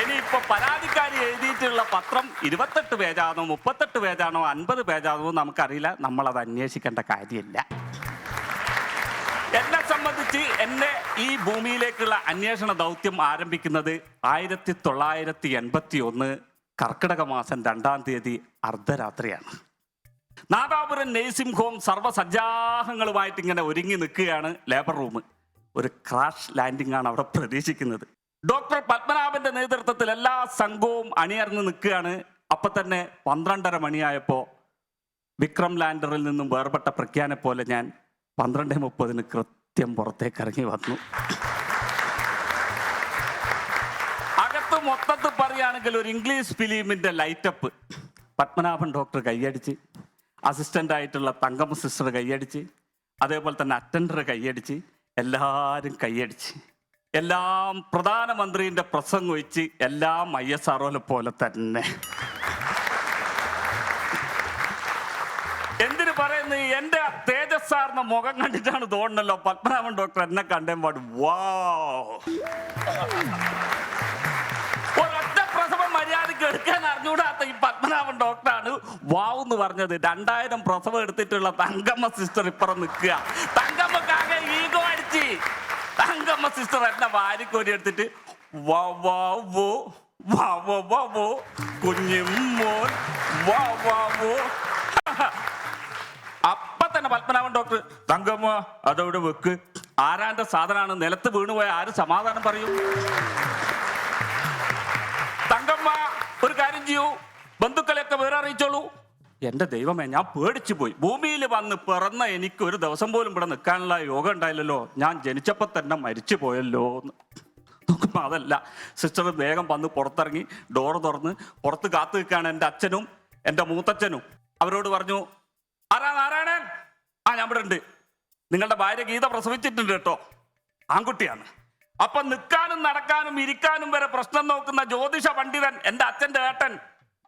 ഇനിയിപ്പോ പരാതിക്കാരി എഴുതിയിട്ടുള്ള പത്രം ഇരുപത്തെട്ട് പേജാണോ മുപ്പത്തെട്ട് പേജാണോ അൻപത് പേജാണോ നമുക്കറിയില്ല. നമ്മൾ അത് അന്വേഷിക്കേണ്ട കാര്യമില്ല. എന്നെ സംബന്ധിച്ച് എന്നെ ഈ ഭൂമിയിലേക്കുള്ള അന്വേഷണ ദൗത്യം ആരംഭിക്കുന്നത് ആയിരത്തി തൊള്ളായിരത്തി എൺപത്തി ഒന്ന് കർക്കിടക മാസം രണ്ടാം തീയതി അർദ്ധരാത്രിയാണ്. നാദാപുരം നേഴ്സിംഗ് ഹോം സർവസജ്ജാഹങ്ങളുമായിട്ട് ഇങ്ങനെ ഒരുങ്ങി നിൽക്കുകയാണ് ലേബർ റൂം. ഒരു ക്രാഷ് ലാൻഡിംഗ് ആണ് അവിടെ പ്രതീക്ഷിക്കുന്നത്. ഡോക്ടർ പത്മനാഭന്റെ നേതൃത്വത്തിൽ എല്ലാ സംഘവും അണിയർന്ന് നിൽക്കുകയാണ്. അപ്പൊ തന്നെ പന്ത്രണ്ടര മണിയായപ്പോ വിക്രം ലാൻഡറിൽ നിന്നും വേർപെട്ട പ്രഖ്യാനെ പോലെ ഞാൻ പന്ത്രണ്ട് മുപ്പതിന് കൃത്യം പുറത്തേക്ക് ഇറങ്ങി വന്നു. അകത്ത് മൊത്തത്തിൽ പറയുകയാണെങ്കിൽ ഒരു ഇംഗ്ലീഷ് ഫിലിമിന്റെ ലൈറ്റപ്പ്. പത്മനാഭൻ ഡോക്ടർ കൈയടിച്ച് അസിസ്റ്റന്റ് ആയിട്ടുള്ള തങ്കമ്മ സിസ്റ്റർ കൈയടിച്ച് അതേപോലെ തന്നെ അറ്റൻഡർ കൈയടിച്ച് എല്ലാവരും കൈയടിച്ച്. എല്ലാം പ്രധാനമന്ത്രിന്റെ പ്രസംഗം വെച്ച് എല്ലാം ഐ എസ് ആർഒനെ പോലെ തന്നെ. എന്തിനു പറയുന്നത് എന്റെ തേജസ് സാറിന്റെ മുഖം കണ്ടിട്ടാണ് തോന്നണല്ലോ പത്മനാഭൻ ഡോക്ടർ എന്നെ കണ്ടേ പാടും. വാ പ്രസവം മര്യാദയ്ക്ക് എടുക്കാൻ അറിഞ്ഞുകൂടാത്ത ഈ പത്മനാഭൻ ഡോക്ടറാണ് വാവ് എന്ന് പറഞ്ഞത്. രണ്ടായിരം പ്രസവം എടുത്തിട്ടുള്ള തങ്കമ്മ സിസ്റ്റർ ഇപ്പുറം നിൽക്കുക. തങ്കമ്മക്കാകെ ഈഗോ അടിച്ച്. തങ്കമ്മ സിസ്റ്റർ എന്നെ വാരിക്കോരി എടുത്തിട്ട് വാ വാ വോ വാ വാ വാ വോ. കുഞ്ഞിമോൻ അപ്പൊ തന്നെ പത്മനാഭൻ ഡോക്ടർ തങ്കമ്മ അതവിടെ വെക്ക്. ആരാന്റെ സാധനമാണ് നിലത്ത് വീണുപോയ ആര് സമാധാനം പറയും? തങ്കമ്മ ഒരു കാര്യം ചെയ്യൂ. ബന്ധുക്കളെയൊക്കെ വേറെ അറിയിച്ചോളൂ. എന്റെ ദൈവമേ ഞാൻ പേടിച്ചു പോയി. ഭൂമിയിൽ വന്ന് പിറന്ന എനിക്ക് ഒരു ദിവസം പോലും ഇവിടെ നിൽക്കാനുള്ള യോഗം ഉണ്ടായില്ലല്ലോ. ഞാൻ ജനിച്ചപ്പോൾ തന്നെ മരിച്ചു പോയല്ലോ എന്ന്. നോക്കുമ്പോൾ അതല്ല. സിസ്റ്റർ വേഗം വന്ന് പുറത്തിറങ്ങി ഡോർ തുറന്ന് പുറത്ത് കാത്തു നിൽക്കുകയാണ് എന്റെ അച്ഛനും എന്റെ മൂത്തച്ഛനും. അവരോട് പറഞ്ഞു ആരാ നാരായണൻ? ആ ഞാൻ ഇവിടെ ഉണ്ട്. നിങ്ങളുടെ ഭാര്യ ഗീത പ്രസവിച്ചിട്ടുണ്ട് കേട്ടോ. ആൺകുട്ടിയാണ്. അപ്പൊ നിൽക്കാനും നടക്കാനും ഇരിക്കാനും വരെ പ്രശ്നം നോക്കുന്ന ജ്യോതിഷ പണ്ഡിതൻ എന്റെ അച്ഛന്റെ ഏട്ടൻ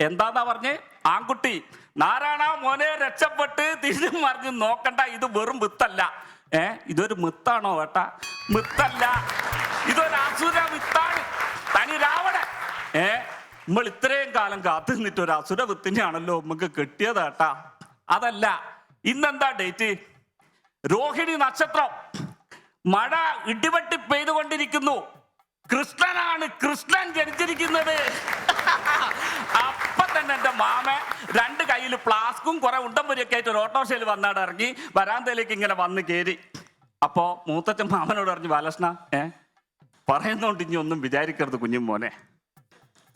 എന്താന്നാ പറഞ്ഞേ? ആൺകുട്ടി നാരായണ മോനെ രക്ഷപ്പെട്ട് തിരിഞ്ഞു മറിഞ്ഞ് നോക്കണ്ട. ഇത് വെറും വിത്തല്ല. ഏ ഇതൊരു മിത്താണോ ഏട്ടാ? മിത്തല്ല. ഇതൊരു അസുര വിത്താണ്. തനി രാവണൻ. ഏ നമ്മൾ ഇത്രയും കാലം കാത്തു നിന്നിട്ട് ഒരു അസുര വിത്തിനെയാണല്ലോ നമുക്ക് കിട്ടിയതേട്ടാ അതല്ല ഇന്നെന്താ ഡേറ്റ്? രോഹിണി നക്ഷത്രം. മഴ ഇടിവെട്ടി പെയ്തുകൊണ്ടിരിക്കുന്നു കൃഷ്ണനാണ് കൃഷ്ണൻ ജനിച്ചിരിക്കുന്നത്. അപ്പൊ തന്നെ എന്റെ മാമ രണ്ട് കയ്യിൽ ഫ്ലാസ്കും കുറെ ഉണ്ടംപൊരിയൊക്കെ ആയിട്ട് ഒരു ഓട്ടോറിക്ഷയിൽ വന്നാട് ഇറങ്ങി വരാന്തയിലേക്ക് ഇങ്ങനെ വന്ന് കയറി. അപ്പോ മൂത്തച്ഛൻ മാമനോട് പറഞ്ഞു ബാലകൃഷ്ണ ഏ പറയുന്നോണ്ട് ഇനി ഒന്നും വിചാരിക്കരുത് കുഞ്ഞു മോനെ.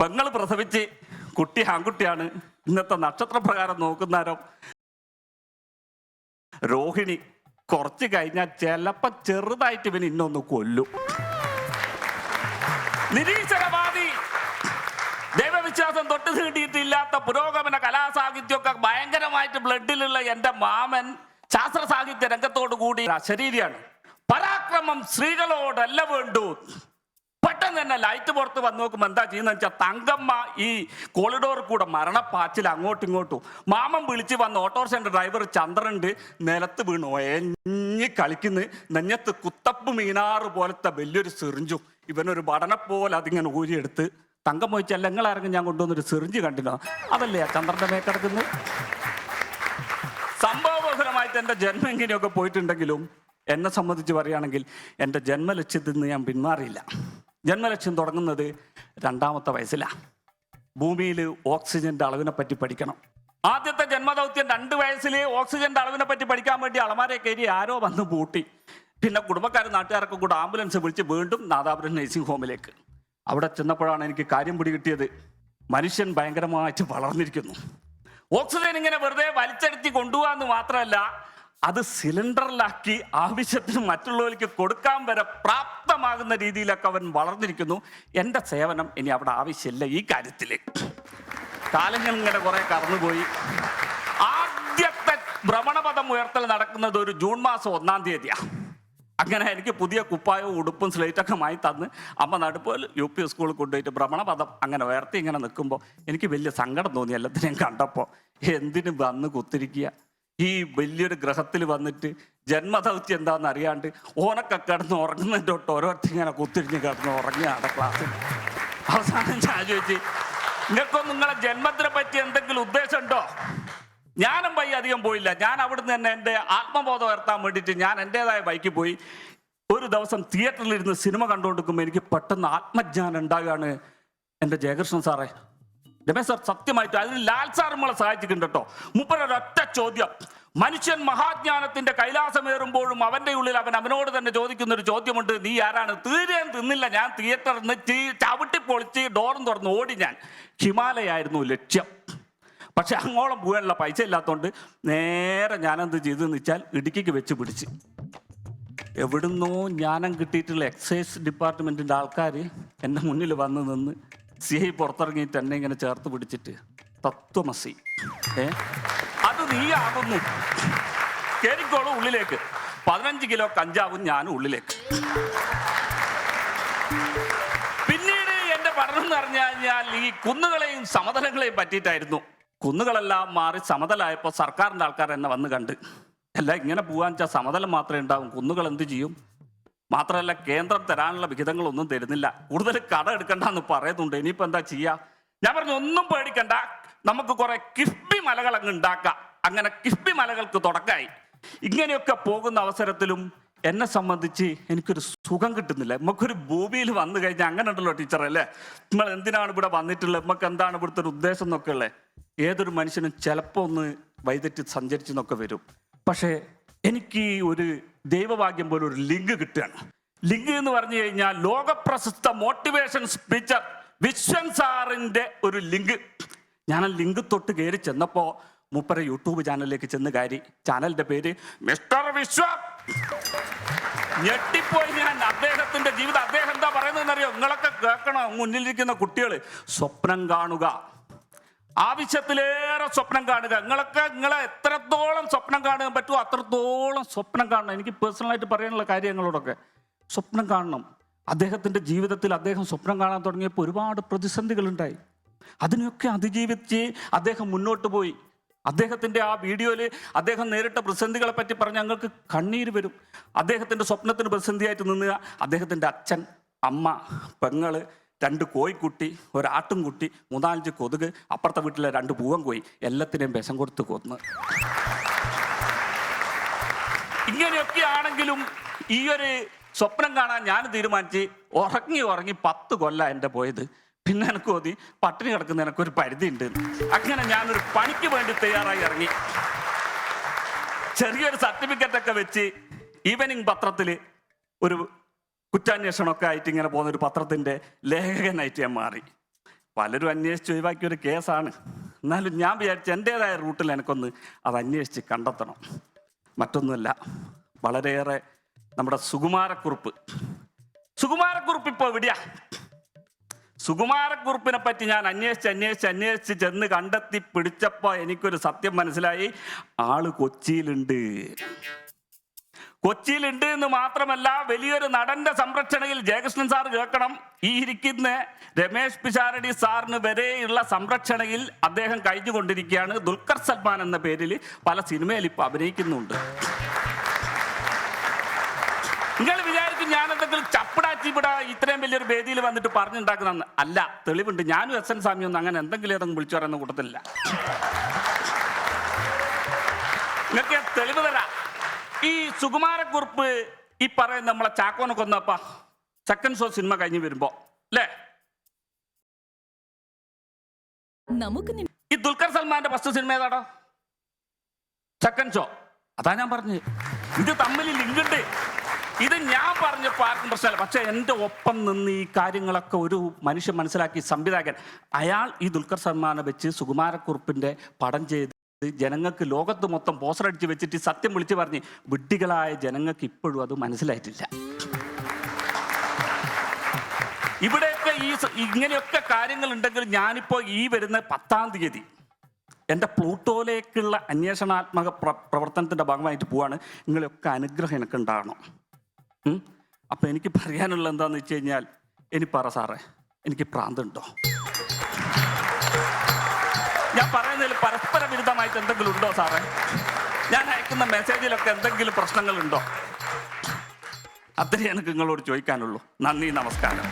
പെങ്ങൾ പ്രസവിച്ച് കുട്ടി ആൺകുട്ടിയാണ്. ഇന്നത്തെ നക്ഷത്രപ്രകാരം നോക്കുന്നാരോ രോഹിണി കുറച്ച് കഴിഞ്ഞാൽ ചിലപ്പോ ചെറുതായിട്ട് ഇവൻ ഇന്നൊന്ന് കൊല്ലും. നിരീശ്വരവാദി ദൈവവിശ്വാസം തൊട്ട് തീണ്ടിയിട്ടില്ലാത്ത പുരോഗമന കലാസാഹിത്യമൊക്കെ ഭയങ്കരമായിട്ട് ബ്ലഡിലുള്ള എന്റെ മാമൻ ശാസ്ത്ര സാഹിത്യ രംഗത്തോട് കൂടി ശരീരിയാണ് പരാക്രമം സ്ത്രീകളോടല്ല വേണ്ടു. പെട്ടെന്ന് തന്നെ ലൈറ്റ് പുറത്ത് വന്ന് നോക്കുമ്പോൾ എന്താ ചെയ്യുന്നത് വെച്ചാൽ തങ്കമ്മ ഈ കോളിഡോർ കൂടെ മരണപ്പാച്ചിൽ അങ്ങോട്ടും ഇങ്ങോട്ടും മാമൻ വിളിച്ച് വന്ന ഓട്ടോറിക്ഷന്റെ ഡ്രൈവർ ചന്ദ്രണ്ട് നിലത്ത് വീണു എഞ്ഞി കളിക്കുന്നു. നെഞ്ഞത്ത് കുത്തപ്പ് മീനാറ് പോലത്തെ വലിയൊരു സിറിഞ്ചും. ഇവനൊരു പഠന പോലെ അതിങ്ങനെ ഊരിയെടുത്ത് തങ്കം പോയിച്ചല്ല നിങ്ങളാരെങ്കിലും ഞാൻ കൊണ്ടുവന്നൊരു സിറിഞ്ച് കണ്ടിനോ? അതല്ലേ ആ ചന്ദ്രന്റെ മേ സംഭവബോധനമായിട്ട് എന്റെ ജന്മം ഇങ്ങനെയൊക്കെ പോയിട്ടുണ്ടെങ്കിലും എന്നെ സംബന്ധിച്ച് പറയുകയാണെങ്കിൽ എന്റെ ജന്മലക്ഷ്യത്തിൽ നിന്ന് ഞാൻ പിന്മാറിയില്ല. ജന്മലക്ഷ്യം തുടങ്ങുന്നത് രണ്ടാമത്തെ വയസ്സിലാണ് ഭൂമിയിൽ ഓക്സിജന്റെ അളവിനെ പറ്റി പഠിക്കണം. ആദ്യത്തെ ജന്മദൗത്യം രണ്ട് വയസ്സിൽ ഓക്സിജന്റെ അളവിനെ പറ്റി പഠിക്കാൻ വേണ്ടി അളമാരെ കയറി ആരോ വന്ന് പൂട്ടി. പിന്നെ കുടുംബക്കാരും നാട്ടുകാരൊക്കെ കൂടെ ആംബുലൻസ് വിളിച്ച് വീണ്ടും നാദാപുരം നഴ്സിംഗ് ഹോമിലേക്ക് അവിടെ ചെന്നപ്പോഴാണ് എനിക്ക് കാര്യം പിടികിട്ടിയത് മനുഷ്യൻ ഭയങ്കരമായിട്ട് വളർന്നിരിക്കുന്നു. ഓക്സിജൻ ഇങ്ങനെ വെറുതെ വലിച്ചെടുത്തി കൊണ്ടുപോകാന്ന് മാത്രമല്ല അത് സിലിണ്ടറിലാക്കി ആവശ്യത്തിന് മറ്റുള്ളവർക്ക് കൊടുക്കാൻ വരെ പ്രാപ്തമാകുന്ന രീതിയിലൊക്കെ അവൻ വളർന്നിരിക്കുന്നു. എന്റെ സേവനം ഇനി അവിടെ ആവശ്യമില്ല ഈ കാര്യത്തിൽ കാലങ്ങൾ ഇങ്ങനെ കുറെ കടന്നുപോയി. ആദ്യത്തെ ഭ്രമണപഥം ഉയർത്തൽ നടക്കുന്നത് ഒരു ജൂൺ മാസം ഒന്നാം തീയതിയാണ് അങ്ങനെ എനിക്ക് പുതിയ കുപ്പായവും ഉടുപ്പും സ്ലേറ്റൊക്കെ മായി തന്ന് അമ്മ നടുപ്പോൾ യു പി സ്കൂളിൽ കൊണ്ടുപോയിട്ട് ഭ്രമണപഥം അങ്ങനെ ഉയർത്തി ഇങ്ങനെ നിൽക്കുമ്പോൾ എനിക്ക് വലിയ സങ്കടം തോന്നി എല്ലാത്തിനെയും കണ്ടപ്പോൾ എന്തിനു വന്ന് കുത്തിരിക്കുക ഈ വലിയൊരു ഗ്രഹത്തിൽ വന്നിട്ട് ജന്മദൗത്യം എന്താണെന്ന് അറിയാണ്ട് ഓനൊക്കെ കിടന്ന് ഉറങ്ങുന്നതിന്റെ തൊട്ട് ഓരോരുത്തർ ഇങ്ങനെ കുത്തിരിഞ്ഞ് കിടന്ന് ഉറങ്ങുകയാണ് ക്ലാസ്സിൽ അവസാനം ഞാൻ ചോദിച്ചു നിങ്ങൾക്കൊന്നും നിങ്ങളെ ജന്മത്തിനെ പറ്റി എന്തെങ്കിലും ഉദ്ദേശം ഉണ്ടോ? ഞാനും വൈ അധികം പോയില്ല. ഞാൻ അവിടുന്ന് തന്നെ എന്റെ ആത്മബോധം ഉയർത്താൻ വേണ്ടിയിട്ട് ഞാൻ എന്റെതായ ബൈക്കിൽ പോയി. ഒരു ദിവസം തിയേറ്ററിലിരുന്ന് സിനിമ കണ്ടുകൊണ്ടിരിക്കുമ്പോൾ എനിക്ക് പെട്ടെന്ന് ആത്മജ്ഞാനം ഉണ്ടാകുകയാണ് എന്റെ ജയകൃഷ്ണൻ സാറേ. രമേശ് സാർ സത്യമായിട്ട് അതിന് ലാൽ സാർ നമ്മളെ സഹായിച്ചിട്ടുണ്ട് കേട്ടോ. മുപ്പരൊരൊറ്റ ചോദ്യം. മനുഷ്യൻ മഹാജ്ഞാനത്തിന്റെ കൈലാസമേറുമ്പോഴും അവന്റെ ഉള്ളിൽ അവൻ അവനോട് തന്നെ ചോദിക്കുന്ന ഒരു ചോദ്യമുണ്ട്. നീ ആരാണ്? തീരെയും തിന്നില്ല. ഞാൻ തിയേറ്ററിൽ നിന്ന് ചവിട്ടി പൊളിച്ച് ഡോറും തുറന്ന് ഓടി ഞാൻ. ഹിമാലയായിരുന്നു ലക്ഷ്യം. പക്ഷെ അങ്ങോളം പോകാനുള്ള പൈസ ഇല്ലാത്തതുകൊണ്ട് നേരെ ഞാനെന്ത് ചെയ്തെന്ന് വെച്ചാൽ ഇടുക്കിക്ക് വെച്ച് പിടിച്ച്. എവിടുന്നോ ജ്ഞാനം കിട്ടിയിട്ടുള്ള എക്സൈസ് ഡിപ്പാർട്ട്മെന്റിന്റെ ആൾക്കാർ എന്റെ മുന്നിൽ വന്ന് നിന്ന് സി ഐ പുറത്തിറങ്ങിയിട്ട് എന്നെ ഇങ്ങനെ ചേർത്ത് പിടിച്ചിട്ട് തത്വമസി. ഏ? അത് നീ ആകുന്നു കേറിക്കോളും ഉള്ളിലേക്ക്. പതിനഞ്ച് കിലോ കഞ്ചാവും ഞാനും ഉള്ളിലേക്ക്. പിന്നീട് എന്റെ പഠനം എന്ന് പറഞ്ഞു കഴിഞ്ഞാൽ ഈ കുന്നുകളെയും സമതലങ്ങളെയും പറ്റിയിട്ടായിരുന്നു. കുന്നുകളെല്ലാം മാറി സമതലായപ്പോൾ സർക്കാരിന്റെ ആൾക്കാർ എന്നെ വന്ന് കണ്ട് അല്ല ഇങ്ങനെ പോകാൻ വെച്ചാൽ സമതലം മാത്രമേ ഉണ്ടാവും കുന്നുകൾ എന്ത് ചെയ്യും? മാത്രമല്ല കേന്ദ്രം തരാനുള്ള വിഹിതങ്ങളൊന്നും തരുന്നില്ല കൂടുതൽ കട എടുക്കണ്ടെന്ന് പറയുന്നുണ്ട് ഇനിയിപ്പോൾ എന്താ ചെയ്യുക ഞാൻ പറഞ്ഞു ഒന്നും പേടിക്കണ്ട നമുക്ക് കുറെ കിഫ്ബി മലകൾ അങ്ങ് ഉണ്ടാക്കാം. അങ്ങനെ കിഫ്ബി മലകൾക്ക് തുടക്കമായി. ഇങ്ങനെയൊക്കെ പോകുന്ന അവസരത്തിലും എന്നെ സംബന്ധിച്ച് എനിക്കൊരു സുഖം കിട്ടുന്നില്ല. നമുക്കൊരു ഭൂമിയിൽ വന്നു കഴിഞ്ഞാൽ അങ്ങനെ ഉണ്ടല്ലോ ടീച്ചർ അല്ലേ? നമ്മൾ എന്തിനാണ് ഇവിടെ വന്നിട്ടുള്ളത്? നമുക്ക് എന്താണ് ഇവിടുത്തെ ഒരു ഉദ്ദേശം എന്നൊക്കെ ഉള്ളത് ഏതൊരു മനുഷ്യനും ചിലപ്പോൾ ഒന്ന് വൈദറ്റ് സഞ്ചരിച്ചെന്നൊക്കെ വരും. പക്ഷേ എനിക്ക് ഒരു ദൈവഭാഗ്യം പോലെ ഒരു ലിങ്ക് കിട്ടുകയാണ്. ലിങ്ക് എന്ന് പറഞ്ഞു കഴിഞ്ഞാൽ ലോകപ്രശസ്ത മോട്ടിവേഷൻ സ്പീച്ചർ വിശ്വൻ സാറിന്റെ ഒരു ലിങ്ക്. ഞാൻ ആ ലിങ്ക് തൊട്ട് കയറി ചെന്നപ്പോൾ മൂപ്പര യൂട്യൂബ് ചാനലിലേക്ക് ചെന്ന് കയറി. ചാനലിന്റെ പേര് മിസ്റ്റർ വിശ്വ. ഞെട്ടിപ്പോയി ഞാൻ അദ്ദേഹത്തിന്റെ ജീവിതം. അദ്ദേഹം എന്താ പറയുന്നത് അറിയോ നിങ്ങളൊക്കെ കേൾക്കണം. മുന്നിലിരിക്കുന്ന കുട്ടികൾ സ്വപ്നം കാണുക. ആവശ്യത്തിലേറെ സ്വപ്നം കാണുക. നിങ്ങളൊക്കെ നിങ്ങളെ എത്രത്തോളം സ്വപ്നം കാണാൻ പറ്റുമോ അത്രത്തോളം സ്വപ്നം കാണണം. എനിക്ക് പേഴ്സണലായിട്ട് പറയാനുള്ള കാര്യങ്ങളോടൊക്കെ സ്വപ്നം കാണണം. അദ്ദേഹത്തിന്റെ ജീവിതത്തിൽ അദ്ദേഹം സ്വപ്നം കാണാൻ തുടങ്ങിയപ്പോൾ ഒരുപാട് പ്രതിസന്ധികളുണ്ടായി. അതിനെയൊക്കെ അതിജീവിച്ച് അദ്ദേഹം മുന്നോട്ട് പോയി. അദ്ദേഹത്തിന്റെ ആ വീഡിയോയിൽ അദ്ദേഹം നേരിട്ട പ്രതിസന്ധികളെ പറ്റി പറഞ്ഞ് ഞങ്ങൾക്ക് കണ്ണീര് വരും. അദ്ദേഹത്തിന്റെ സ്വപ്നത്തിന് പ്രതിസന്ധിയായിട്ട് നിന്ന് അദ്ദേഹത്തിന്റെ അച്ഛൻ അമ്മ പെങ്ങൾ രണ്ട് കോഴിക്കുട്ടി ഒരാട്ടുംകുട്ടി മൂന്നാലഞ്ച് കൊതുക് അപ്പുറത്തെ വീട്ടിലെ രണ്ട് പൂവൻ കോയി എല്ലാത്തിനെയും വിഷം കൊടുത്ത് കൊന്ന്. ഇങ്ങനെയൊക്കെ ആണെങ്കിലും ഈ ഒരു സ്വപ്നം കാണാൻ ഞാൻ തീരുമാനിച്ച് ഉറങ്ങി ഉറങ്ങി പത്ത് കൊല്ല എന്റെ പോയത്. പിന്നെ എനിക്ക് തോന്നി പട്ടിണി കിടക്കുന്ന എനിക്കൊരു പരിധി ഉണ്ട് അങ്ങനെ ഞാനൊരു പണിക്ക് വേണ്ടി തയ്യാറായി ഇറങ്ങി. ചെറിയൊരു സർട്ടിഫിക്കറ്റ് ഒക്കെ വെച്ച് ഈവനിങ് പത്രത്തിൽ ഒരു കുറ്റാന്വേഷണമൊക്കെ ആയിട്ട് ഇങ്ങനെ പോകുന്ന ഒരു പത്രത്തിന്റെ ലേഖകനായിട്ട് ഞാൻ മാറി. പലരും അന്വേഷിച്ച് ഒഴിവാക്കിയ ഒരു കേസാണ്. എന്നാലും ഞാൻ വിചാരിച്ചു എന്റെതായ റൂട്ടിൽ എനിക്കൊന്ന് അത് അന്വേഷിച്ച് കണ്ടെത്തണം. മറ്റൊന്നുമല്ല വളരെയേറെ നമ്മുടെ സുകുമാരക്കുറുപ്പ്. സുകുമാരക്കുറുപ്പ് ഇപ്പോൾ എവിടെയാ സുകുമാരക്കുറുപ്പിനെ പറ്റി ഞാൻ അന്വേഷിച്ച് അന്വേഷിച്ച് അന്വേഷിച്ച് ചെന്ന് കണ്ടെത്തി പിടിച്ചപ്പോൾ എനിക്കൊരു സത്യം മനസ്സിലായി. ആൾ കൊച്ചിയിലുണ്ട്. കൊച്ചിയിലുണ്ട് എന്ന് മാത്രമല്ല വലിയൊരു നടന്റെ സംരക്ഷണയിൽ ജയകൃഷ്ണൻ സാർ കേൾക്കണം. ഈ ഇരിക്കുന്ന രമേശ് പിഷാരടി സാറിന് വരെയുള്ള സംരക്ഷണയിൽ അദ്ദേഹം കഴിഞ്ഞുകൊണ്ടിരിക്കുകയാണ്. ദുൽഖർ സൽമാൻ എന്ന പേരിൽ പല സിനിമയിൽ ഇപ്പൊ അഭിനയിക്കുന്നുണ്ട്. നിങ്ങൾ വിചാരിക്കും ഞാൻ എന്തെങ്കിലും ചപ്പടാ ചിപ്പിട ഇത്രയും വലിയൊരു വേദിയിൽ വന്നിട്ട് പറഞ്ഞുണ്ടാക്കുന്ന അല്ല തെളിവുണ്ട്. ഞാനും എസ് എൻ സ്വാമി ഒന്നും അങ്ങനെ എന്തെങ്കിലും ഏതെങ്കിലും വിളിച്ചു പറയുന്ന കൂട്ടത്തില്ല നിങ്ങൾക്ക് തെളിവ് തരാം. ഈ സുകുമാരക്കുറിപ്പ് ഈ പറയുന്ന നമ്മളെ ചാക്കോനെ കൊന്നപ്പ സെക്കൻഡ് ഷോ സിനിമ കഴിഞ്ഞ് വരുമ്പോ അല്ലേ? നമുക്ക് ഈ ദുൽഖർ സൽമാന്റെ ഫസ്റ്റ് സിനിമ ഏതാടോ? Second show. അതാ ഞാൻ പറഞ്ഞു ഇത് തമ്മിൽ ലിങ്ക് ഉണ്ട്. ഇത് ഞാൻ പറഞ്ഞപ്പോൾ ആർക്കും പ്രശ്നമല്ല. പക്ഷെ എന്റെ ഒപ്പം നിന്ന് ഈ കാര്യങ്ങളൊക്കെ ഒരു മനുഷ്യൻ മനസ്സിലാക്കി സംവിധായകൻ. അയാൾ ഈ ദുൽഖർ സൽമാനെ വെച്ച് സുകുമാരക്കുറുപ്പിന്റെ പടം ചെയ്ത് ജനങ്ങൾക്ക് ലോകത്ത് മൊത്തം പോസ്റ്റർ അടിച്ച് വെച്ചിട്ട് സത്യം വിളിച്ച് പറഞ്ഞ് വിഡ്ഢികളായ ജനങ്ങൾക്ക് ഇപ്പോഴും അത് മനസ്സിലായിട്ടില്ല. ഇവിടെയൊക്കെ ഈ ഇങ്ങനെയൊക്കെ കാര്യങ്ങൾ ഉണ്ടെങ്കിൽ ഞാനിപ്പോ ഈ വരുന്ന പത്താം തീയതി എന്റെ പ്ലൂട്ടോയിലേക്കുള്ള അന്വേഷണാത്മക പ്ര- പ്രവർത്തനത്തിന്റെ ഭാഗമായിട്ട് പോവാണ്. നിങ്ങളെയൊക്കെ അനുഗ്രഹം എനിക്ക് ഉണ്ടാകണം അപ്പം എനിക്ക് പറയാനുള്ള എന്താണെന്ന് വെച്ച് കഴിഞ്ഞാൽ ഇനി പറ സാറേ എനിക്ക് പ്രാന്തുണ്ടോ? ഞാൻ പറയുന്നതിൽ പരസ്പര വിരുദ്ധമായിട്ട് എന്തെങ്കിലും ഉണ്ടോ സാറേ? ഞാൻ അയക്കുന്ന മെസ്സേജിലൊക്കെ എന്തെങ്കിലും പ്രശ്നങ്ങളുണ്ടോ? അത്രയും എനിക്ക് നിങ്ങളോട് ചോദിക്കാനുള്ളൂ. നന്ദി നമസ്കാരം.